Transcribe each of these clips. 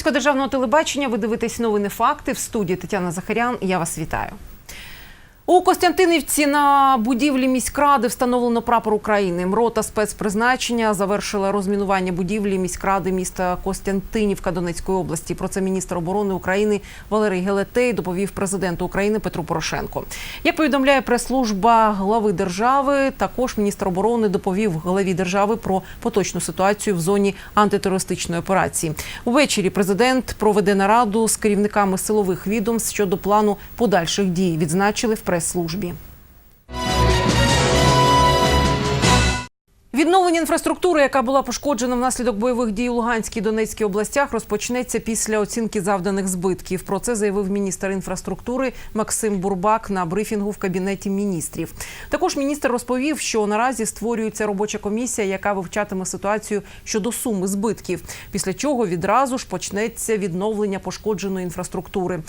ефірі Одеського державного телебачення ви дивитесь новини факти в студії Тетяна Захарян. Я вас вітаю. У Костянтинівці на будівлі міськради встановлено прапор України. Рота спецпризначення завершила розмінування будівлі міськради міста Костянтинівка Донецької області. Про це міністр оборони України Валерій Гелетей доповів президенту України Петру Порошенко. Як повідомляє прес-служба глави держави, також міністр оборони доповів главі держави про поточну ситуацію в зоні антитерористичної операції. Увечері президент проведе нараду з керівниками силових відомств щодо плану подальших дій. Відзначили в прес-службі. Відновлення інфраструктури, яка була пошкоджена внаслідок бойових дій у Луганській і Донецькій областях, розпочнеться після оцінки завданих збитків. Про це заявив міністр інфраструктури Максим Бурбак на брифінгу в кабінеті міністрів. Також міністр розповів, що наразі створюється робоча комісія, яка вивчатиме ситуацію щодо суми збитків. Після чого відразу ж почнеться відновлення пошкодженої інфраструктури.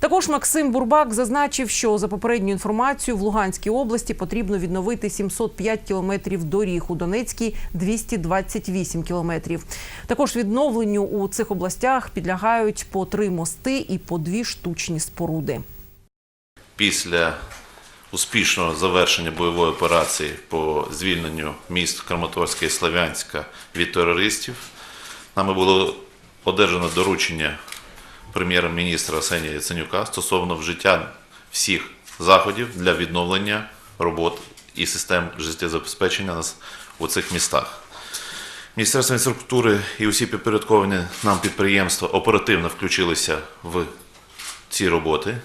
Також Максим Бурбак зазначив, що за попередню інформацію в Луганській області потрібно відновити 705 кілометрів доріг у Донецькій 228 кілометрів. Також відновленню у цих областях підлягають по три мости і по дві штучні споруди. після успішного завершення бойової операції по звільненню міст Краматорська і Слов'янська від терористів, нами було одержано доручення прем'єр-міністра Арсенія Яценюка стосовно вжиття всіх заходів для відновлення робот і систем життєзабезпечення нас у цих містах. Міністерство інфраструктури і усі підпорядковані нам підприємства оперативно включилися в ці роботи.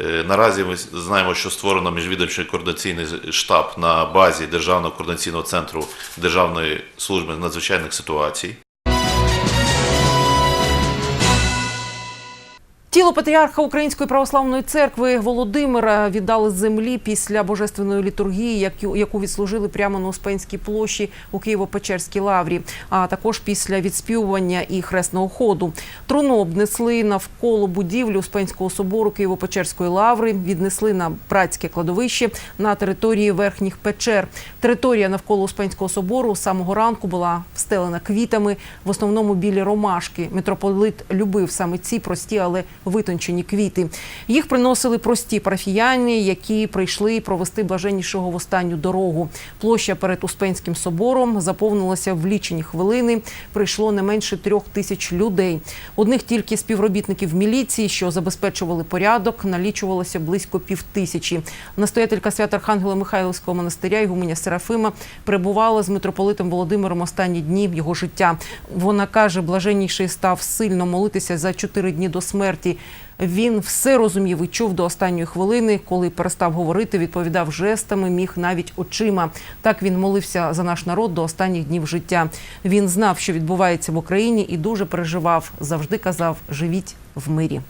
Е, Наразі ми знаємо, що створено міжвідомчий координаційний штаб на базі Державного координаційного центру Державної служби надзвичайних ситуацій. Тіло патріарха Української православної церкви Володимира віддали землі після божественної літургії, яку відслужили прямо на Успенській площі у Києво-Печерській лаврі, а також після відспівування і хресного ходу. Труну обнесли навколо будівлі Успенського собору Києво-Печерської лаври, віднесли на братське кладовище на території верхніх печер. Територія навколо Успенського собору з самого ранку була встелена квітами, в основному білі ромашки. Митрополит любив саме ці прості, але витончені квіти. Їх приносили прості парафіяни, які прийшли провести блаженнішого в останню дорогу. Площа перед Успенським собором заповнилася в лічені хвилини. Прийшло не менше трьох тисяч людей. Одних тільки співробітників міліції, що забезпечували порядок, налічувалося близько півтисячі. Настоятелька свято Архангела Михайловського монастиря Ігуменя Серафима перебувала з митрополитом Володимиром останні дні його життя. Вона каже, блаженніший став сильно молитися за чотири дні до смерті. Він все розумів і чув до останньої хвилини. Коли перестав говорити, відповідав жестами, міг навіть очима. Так він молився за наш народ до останніх днів життя. Він знав, що відбувається в Україні, і дуже переживав. Завжди казав: живіть в мирі.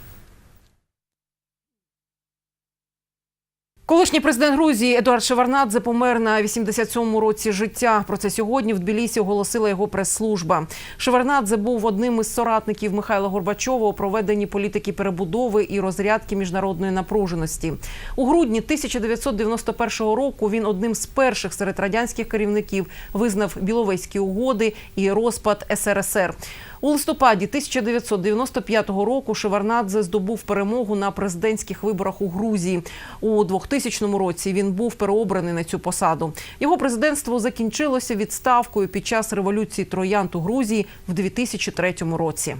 Колишній президент Грузії Едуард Шеварнадзе помер на 87-му році життя. Про це сьогодні в Тбілісі оголосила його прес-служба. Шеварнадзе був одним із соратників Михайла Горбачова у проведенні політики перебудови і розрядки міжнародної напруженості. У грудні 1991 року він одним з перших серед радянських керівників визнав Біловезькі угоди і розпад СРСР. У листопаді 1995 року Шеварнадзе здобув перемогу на президентських виборах у Грузії. У 2000 році він був переобраний на цю посаду. Його президентство закінчилося відставкою під час революції троянд у Грузії в 2003 році.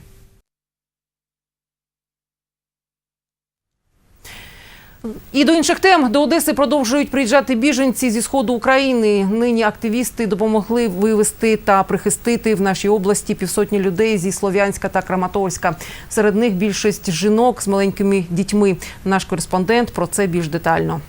І до інших тем до Одеси продовжують приїжджати біженці зі сходу України. Нині активісти допомогли вивезти та прихистити в нашій області півсотні людей зі Слов'янська та Краматорська. Серед них більшість жінок з маленькими дітьми. Наш кореспондент про це більш детально.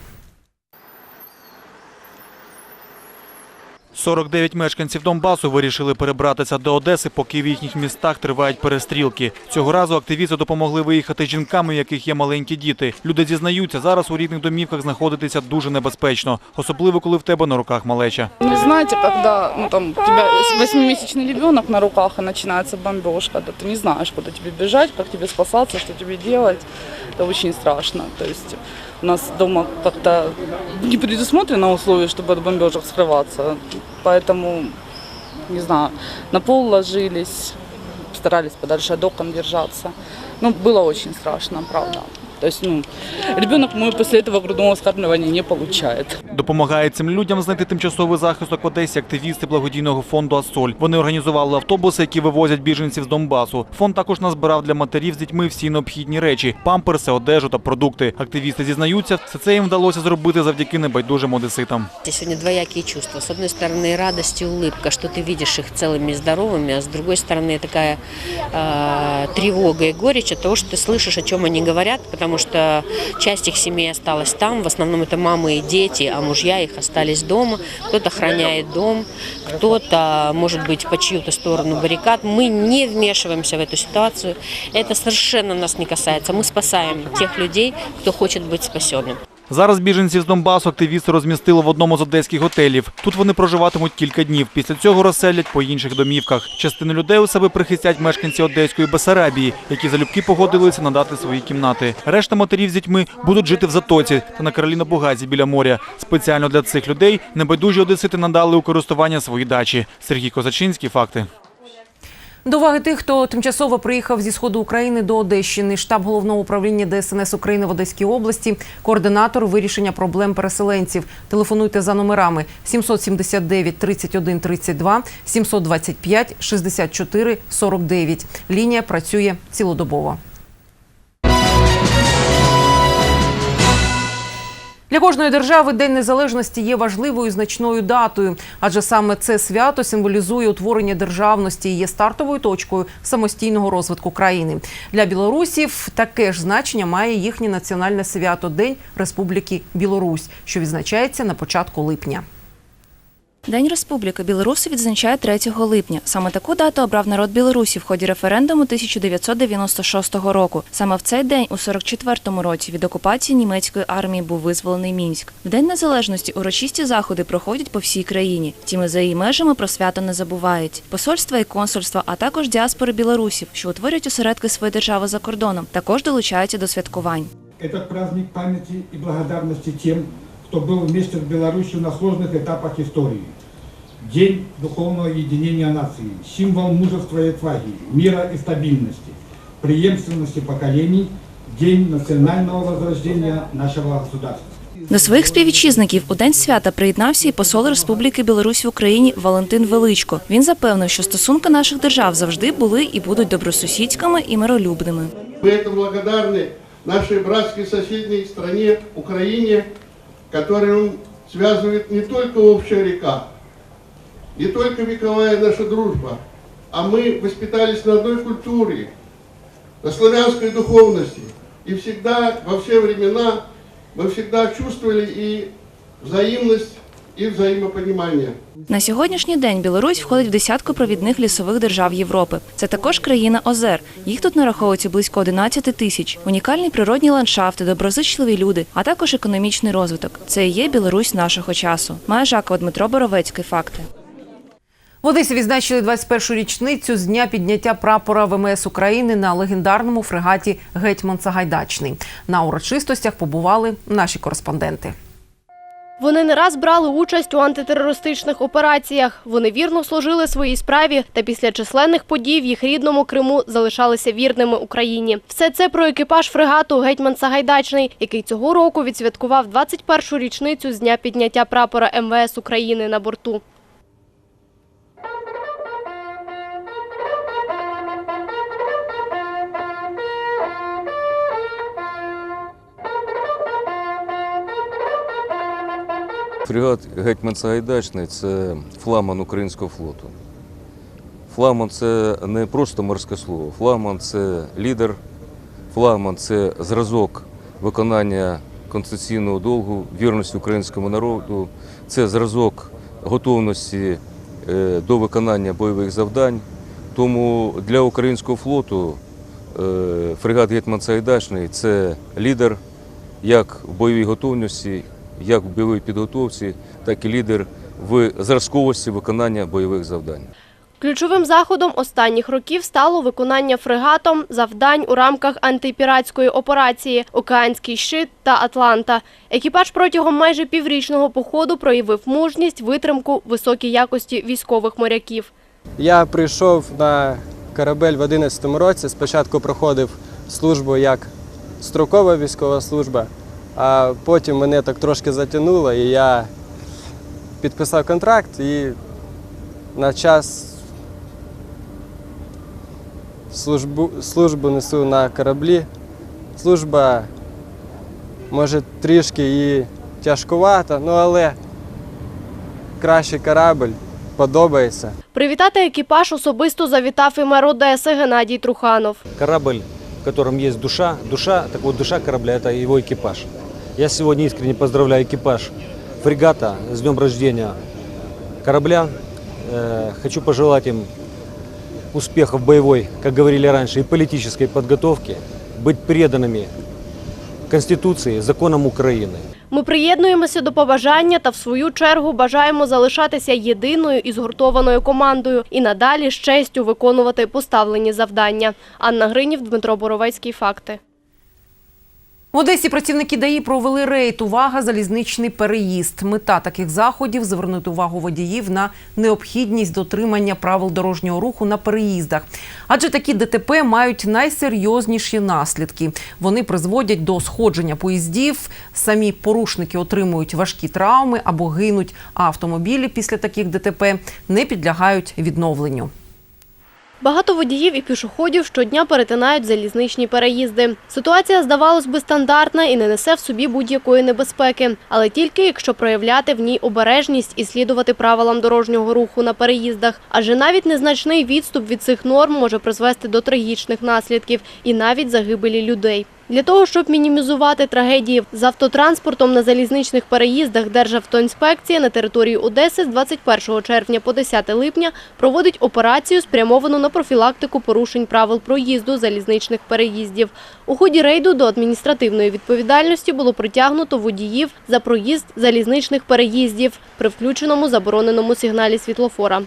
49 мешканців Донбасу вирішили перебратися до Одеси, поки в їхніх містах тривають перестрілки. Цього разу активісти допомогли виїхати жінкам, у яких є маленькі діти. Люди зізнаються, зараз у рідних домівках знаходитися дуже небезпечно, особливо коли в тебе на руках малеча. Не знаете, когда ну, там, у тебя восьмимесячный ребенок на руках и начинается бомбежка, да ты не знаешь, куда тебе бежать, как тебе спасаться, что тебе делать. Это очень страшно. То есть у нас дома как-то не предусмотрено условий, чтобы от бомбежек скрываться. Поэтому, не знаю, на пол ложились, старались подальше от окон держаться. Ну, было очень страшно, правда. То есть, ну, ребенок мой после этого грудного вскармливания не получает. Допомагає цим людям знайти тимчасовий захисток в Одесі активісти благодійного фонду «Асоль». Вони організували автобуси, які вивозять біженців з Донбасу. Фонд також назбирав для матерів з дітьми всі необхідні речі – памперси, одежу та продукти. Активісти зізнаються, все це їм вдалося зробити завдяки небайдужим одеситам. Сегодня двоякие чувства. С одной стороны, радость и улыбка, что ты видишь их целыми и здоровыми, а с другой стороны, такая э, тревога и горечь от того, что ты слышишь, о чем они говорят, потому что часть их семей осталась там, в основном это мамы и дети, а мужья их остались дома. Кто-то охраняет дом, кто-то, может быть, по чью-то сторону баррикад. Мы не вмешиваемся в эту ситуацию. Это совершенно нас не касается. Мы спасаем тех людей, кто хочет быть спасенным. Зараз біженців з Донбасу активісти розмістили в одному з одеських готелів. Тут вони проживатимуть кілька днів. Після цього розселять по інших домівках. Частину людей у себе прихистять мешканці Одеської Бесарабії, які залюбки погодилися надати свої кімнати. Решта матерів з дітьми будуть жити в Затоці та на Кароліна Бугазі біля моря. Спеціально для цих людей небайдужі одесити надали у користування свої дачі. Сергій Козачинський. Факти. До уваги тих, хто тимчасово приїхав зі сходу України до Одещини, штаб головного управління ДСНС України в Одеській області, координатор вирішення проблем переселенців. Телефонуйте за номерами 779 31 32, 725 64 49. Лінія працює цілодобово. Для кожної держави День Незалежності є важливою значною датою, адже саме це свято символізує утворення державності і є стартовою точкою самостійного розвитку країни. Для білорусів таке ж значення має їхнє національне свято День Республіки Білорусь, що відзначається на початку липня. День Республіки Білоруси відзначає 3 липня. Саме таку дату обрав народ Білорусі в ході референдуму 1996 року. Саме в цей день, у 44-му році, від окупації німецької армії був визволений Мінськ. В День Незалежності урочисті заходи проходять по всій країні. Втім, і за її межами про свято не забувають. Посольства і консульства, а також діаспори білорусів, що утворюють осередки своєї держави за кордоном, також долучаються до святкувань. Этот праздник памяти и благодарности тем, кто был вместе с Беларусью на сложных этапах истории. День духовного единения нации, символ мужества и отваги, мира и стабильности, преемственности поколений, день национального возрождения нашего государства. До своїх співвітчизників у день свята приєднався і посол Республіки Білорусь в Україні Валентин Величко. Він запевнив, що стосунки наших держав завжди були і будуть добросусідськими і миролюбними. Мы это благодарны нашей братской соседней стране Украине, которую связывает не только общая река, не только вековая наша дружба, а мы воспитались на одной культуре, на славянской духовности. И всегда, во все времена, мы всегда чувствовали и взаимность, и взаимопонимание. На сьогоднішній день Білорусь входить в десятку провідних лісових держав Європи. Це також країна озер. Їх тут нараховується близько 11 тисяч. Унікальні природні ландшафти, доброзичливі люди, а також економічний розвиток. Це і є Білорусь нашого часу. Має Жакова Дмитро Боровецький. Факти. В Одесі відзначили 21-ю річницю з дня підняття прапора ВМС України на легендарному фрегаті Гетьман Сагайдачний. На урочистостях побували наші кореспонденти. Вони не раз брали участь у антитерористичних операціях. Вони вірно служили своїй справі та після численних подій в їх рідному Криму залишалися вірними Україні. Все це про екіпаж фрегату Гетьман Сагайдачний, який цього року відсвяткував 21-ю річницю з дня підняття прапора МВС України на борту. Фрегат Гетьман Сагайдачний це флагман українського флоту. Флагман це не просто морське слово. Флагман це лідер, флагман це зразок виконання конституційного долгу, вірності українському народу, це зразок готовності е, до виконання бойових завдань. Тому для українського флоту е, фрегат Гетьман Сагайдачний це лідер як в бойовій готовності, як в бойовій підготовці, так і лідер в зразковості виконання бойових завдань. Ключовим заходом останніх років стало виконання фрегатом завдань у рамках антипіратської операції Океанський щит та Атланта. Екіпаж протягом майже піврічного походу проявив мужність, витримку, високій якості військових моряків. Я прийшов на корабель в 2011 році. Спочатку проходив службу як строкова військова служба, а потім мене так трошки затягнуло, і я підписав контракт і на час службу, службу несу на кораблі. Служба може трішки і тяжкувата, ну але кращий корабль подобається. Привітати екіпаж особисто завітав і мер Одеси Геннадій Труханов. корабль, в котором есть душа. Душа, так вот, душа корабля – это его экипаж. Я сегодня искренне поздравляю экипаж фрегата с днем рождения корабля. Э, Хочу пожелать им успехов в боевой, как говорили раньше, и политической подготовке, быть преданными Конституции, законам Украины. Ми приєднуємося до побажання та в свою чергу бажаємо залишатися єдиною і згуртованою командою і надалі з честю виконувати поставлені завдання. Анна Гринів, Дмитро Боровецький. Факти. В Одесі працівники ДАІ провели рейд «Увага! Залізничний переїзд». Мета таких заходів – звернути увагу водіїв на необхідність дотримання правил дорожнього руху на переїздах. Адже такі ДТП мають найсерйозніші наслідки. Вони призводять до сходження поїздів, самі порушники отримують важкі травми або гинуть, а автомобілі після таких ДТП не підлягають відновленню. Багато водіїв і пішоходів щодня перетинають залізничні переїзди. Ситуація, здавалось би, стандартна і не несе в собі будь-якої небезпеки, але тільки якщо проявляти в ній обережність і слідувати правилам дорожнього руху на переїздах. Адже навіть незначний відступ від цих норм може призвести до трагічних наслідків і навіть загибелі людей. Для того, щоб мінімізувати трагедії з автотранспортом на залізничних переїздах, Державтоінспекція на території Одеси з 21 червня по 10 липня проводить операцію, спрямовану на профілактику порушень правил проїзду залізничних переїздів. У ході рейду до адміністративної відповідальності було притягнуто водіїв за проїзд залізничних переїздів при включеному забороненому сигналі світлофора.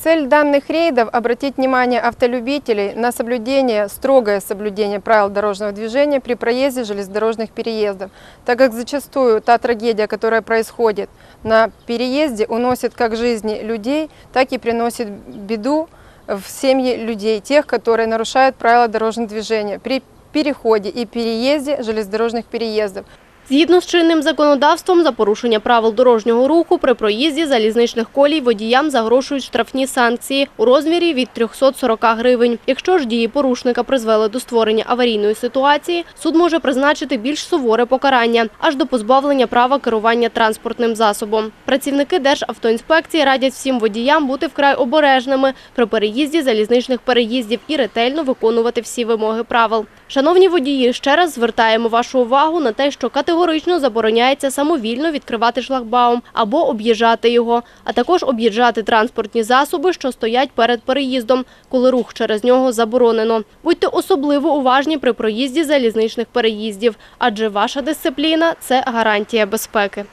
Цель данных рейдов – обратить внимание автолюбителей на соблюдение, строгое соблюдение правил дорожного движения при проезде железнодорожных переездов, так как зачастую та трагедия, которая происходит на переезде, уносит как жизни людей, так и приносит беду в семьи людей, тех, которые нарушают правила дорожного движения при переходе и переезде железнодорожных переездов. Згідно з чинним законодавством, за порушення правил дорожнього руху при проїзді залізничних колій водіям загрошують штрафні санкції у розмірі від 340 гривень. Якщо ж дії порушника призвели до створення аварійної ситуації, суд може призначити більш суворе покарання аж до позбавлення права керування транспортним засобом. Працівники Державтоінспекції радять всім водіям бути вкрай обережними при переїзді залізничних переїздів і ретельно виконувати всі вимоги правил. Шановні водії, ще раз звертаємо вашу увагу на те, що категорично забороняється самовільно відкривати шлагбаум або об'їжджати його, а також об'їжджати транспортні засоби, що стоять перед переїздом, коли рух через нього заборонено. Будьте особливо уважні при проїзді залізничних переїздів, адже ваша дисципліна це гарантія безпеки.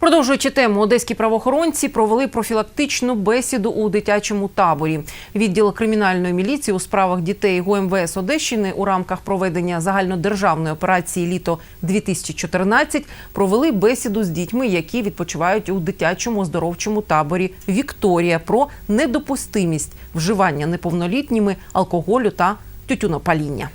Продовжуючи тему, одеські правоохоронці провели профілактичну бесіду у дитячому таборі. Відділ кримінальної міліції у справах дітей ГУМВС Одещини у рамках проведення загальнодержавної операції Літо 2014 провели бесіду з дітьми, які відпочивають у дитячому оздоровчому таборі Вікторія про недопустимість вживання неповнолітніми алкоголю та тютюнопаління.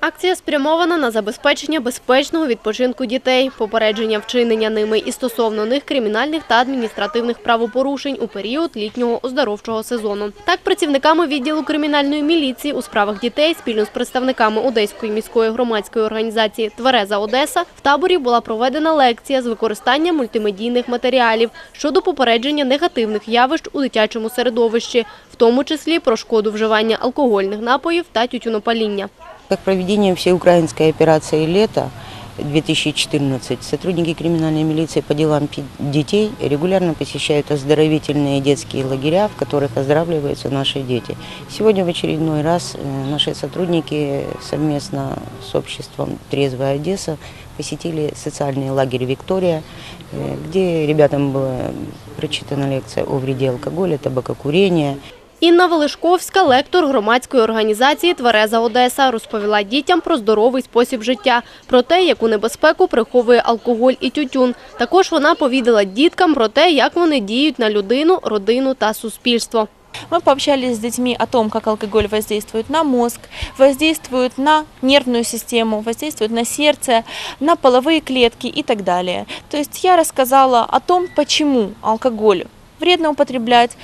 Акція спрямована на забезпечення безпечного відпочинку дітей, попередження вчинення ними і стосовно них кримінальних та адміністративних правопорушень у період літнього оздоровчого сезону. Так, працівниками відділу кримінальної міліції у справах дітей спільно з представниками Одеської міської громадської організації Твереза Одеса в таборі була проведена лекція з використанням мультимедійних матеріалів щодо попередження негативних явищ у дитячому середовищі, в тому числі про шкоду вживання алкогольних напоїв та тютюнопаління. Как проведением всеукраинской операции «Лето-2014» сотрудники криминальной милиции по делам детей регулярно посещают оздоровительные детские лагеря, в которых оздоравливаются наши дети. Сегодня в очередной раз э, наши сотрудники совместно с обществом «Трезвая Одесса» посетили социальный лагерь «Виктория», э, где ребятам была прочитана лекция о вреде алкоголя, табакокурения, Інна Велишковська, лектор громадської організації Твереза Одеса, розповіла дітям про здоровий спосіб життя, про те, яку небезпеку приховує алкоголь і тютюн. Також вона повідала діткам про те, як вони діють на людину, родину та суспільство. Мы пообщались с детьми о том, как алкоголь воздействует на мозг, воздействует на нервную систему, воздействует на сердце, на половые клетки и так далее. То есть я рассказала о том, почему алкоголь вредно употреблять,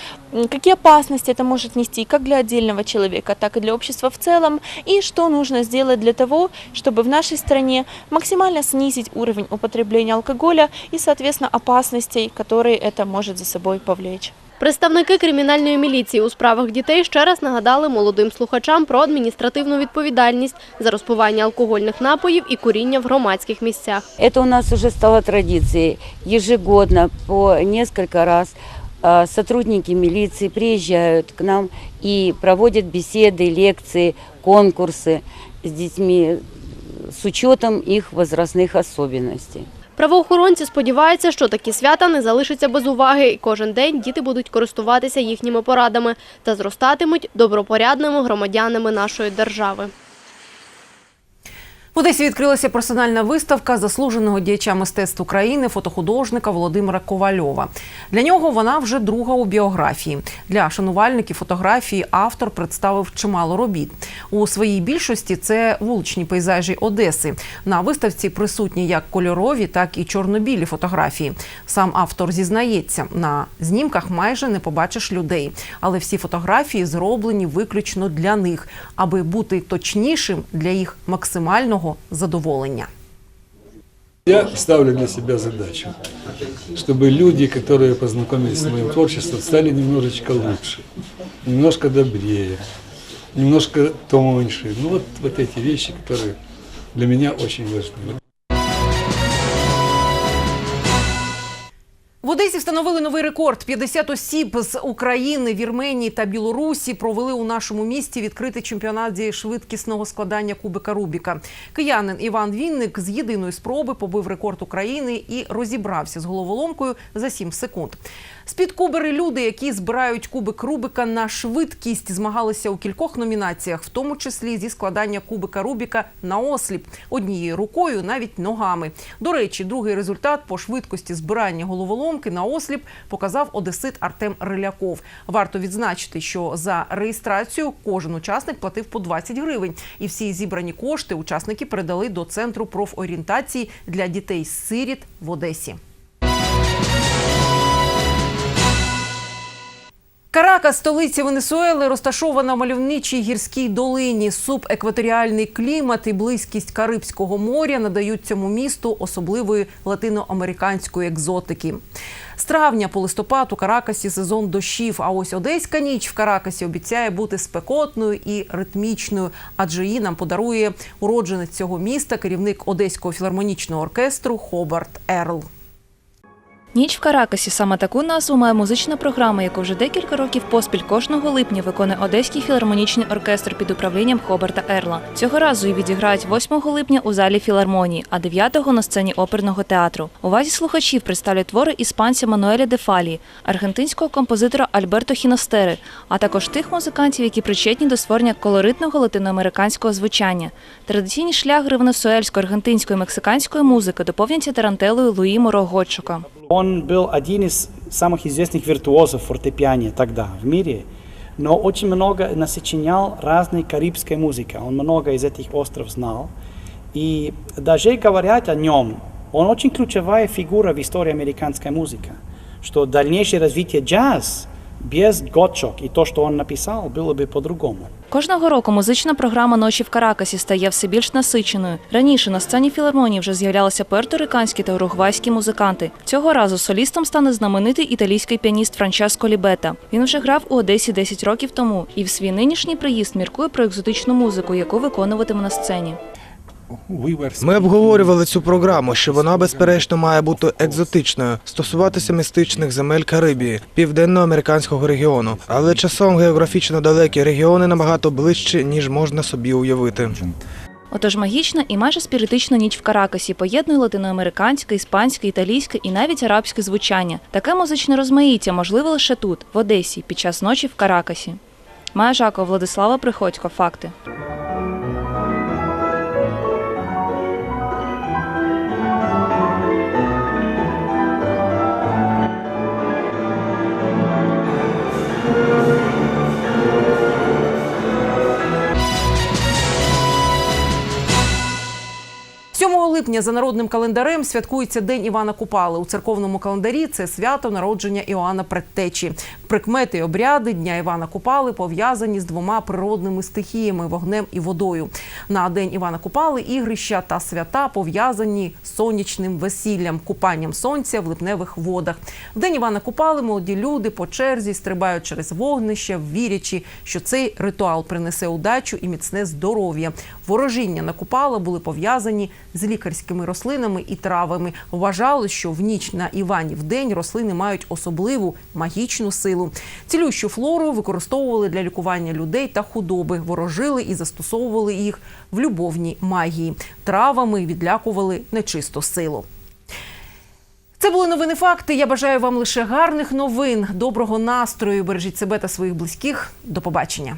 какие опасности это может нести как для отдельного человека, так и для общества в целом, и что нужно сделать для того, чтобы в нашей стране максимально снизить уровень употребления алкоголя и, соответственно, опасностей, которые это может за собой повлечь. Представники кримінальної міліції у справах дітей ще раз нагадали молодим слухачам про адміністративну відповідальність за розпивання алкогольних напоїв і куріння в громадських місцях. Это у нас уже стало традицией. Ежегодно по несколько раз а, сотрудники милиции приезжают к нам и проводят беседы, лекции, конкурсы с детьми с учетом их возрастных особенностей. Правоохоронці сподіваються, що такі свята не залишаться без уваги, і кожен день діти будуть користуватися їхніми порадами та зростатимуть добропорядними громадянами нашої держави. В Одесі відкрилася персональна виставка заслуженого діяча мистецтв України, фотохудожника Володимира Ковальова. Для нього вона вже друга у біографії. Для шанувальників фотографії автор представив чимало робіт. У своїй більшості це вуличні пейзажі Одеси. На виставці присутні як кольорові, так і чорно-білі фотографії. Сам автор зізнається, на знімках майже не побачиш людей, але всі фотографії зроблені виключно для них, аби бути точнішим для їх максимального задоволення. Я ставлю для себя задачу, чтобы люди, которые познакомились с моим творчеством, стали немножечко лучше, немножко добрее, немножко тоньше. Ну вот, вот эти вещи, которые для меня очень важны. Одесі встановили новий рекорд. 50 осіб з України, Вірменії та Білорусі провели у нашому місті відкритий чемпіонат зі швидкісного складання кубика Рубіка. Киянин Іван Вінник з єдиної спроби побив рекорд України і розібрався з головоломкою за 7 секунд. Спідкубери люди, які збирають кубик Рубика на швидкість, змагалися у кількох номінаціях, в тому числі зі складання кубика Рубіка на осліп однією рукою, навіть ногами. До речі, другий результат по швидкості збирання головоломки на осліп показав одесит Артем Риляков. Варто відзначити, що за реєстрацію кожен учасник платив по 20 гривень, і всі зібрані кошти учасники передали до центру профорієнтації для дітей з сиріт в Одесі. Каракас, столиця Венесуели, розташована в мальовничій гірській долині. Субекваторіальний клімат і близькість Карибського моря надають цьому місту особливої латиноамериканської екзотики. З травня по листопад у Каракасі сезон дощів. А ось одеська ніч в Каракасі обіцяє бути спекотною і ритмічною, адже її нам подарує уродженець цього міста, керівник Одеського філармонічного оркестру Хобарт Ерл. Ніч в Каракасі саме таку назву має музична програма, яку вже декілька років поспіль кожного липня виконує Одеський філармонічний оркестр під управлінням Хоберта Ерла. Цього разу її відіграють 8 липня у залі філармонії, а 9-го на сцені оперного театру. Увазі слухачів представлять твори іспанця Мануеля де Фалії, аргентинського композитора Альберто Хіностери, а також тих музикантів, які причетні до створення колоритного латиноамериканського звучання. Традиційні шлягери венесуельсько-аргентинської мексиканської музики доповняться тарантелою Луї Моро Готчука. Он был один из самых известных виртуозов фортепиано тогда в мире, но очень много насочинял разной карибской музыки. Он много из этих островов знал. И даже говорят о нем, он очень ключевая фигура в истории американской музыки, что дальнейшее развитие джаз без Готчок и то, что он написал, было бы по-другому. Кожного року музична програма Ночі в Каракасі стає все більш насиченою. Раніше на сцені філармонії вже з'являлися пуерториканські та уругвайські музиканти. Цього разу солістом стане знаменитий італійський піаніст Франческо Лібета. Він вже грав у Одесі 10 років тому і в свій нинішній приїзд міркує про екзотичну музику, яку виконуватиме на сцені. Ми обговорювали цю програму, що вона безперечно має бути екзотичною, стосуватися містичних земель Карибії, південноамериканського регіону. Але часом географічно далекі регіони набагато ближче, ніж можна собі уявити. Отож, магічна і майже спіритична ніч в Каракасі поєднує латиноамериканське, іспанське, італійське і навіть арабське звучання. Таке музичне розмаїття можливе лише тут, в Одесі, під час ночі в Каракасі. Майя Жако, Владислава Приходько. Факти. Липня за народним календарем святкується День Івана Купали. У церковному календарі це свято народження Іоанна Предтечі. Прикмети й обряди Дня Івана Купали пов'язані з двома природними стихіями вогнем і водою. На День Івана Купали ігрища та свята пов'язані з сонячним весіллям, купанням сонця в липневих водах. В День Івана Купали молоді люди по черзі стрибають через вогнище, вірячи, що цей ритуал принесе удачу і міцне здоров'я. Ворожіння на Купала були пов'язані з лікарськими рослинами і травами. Вважали, що в ніч на Іванів день рослини мають особливу магічну силу. Цілющу флору використовували для лікування людей та худоби, ворожили і застосовували їх в любовній магії. Травами відлякували нечисту силу. Це були новини факти. Я бажаю вам лише гарних новин, доброго настрою. Бережіть себе та своїх близьких. До побачення.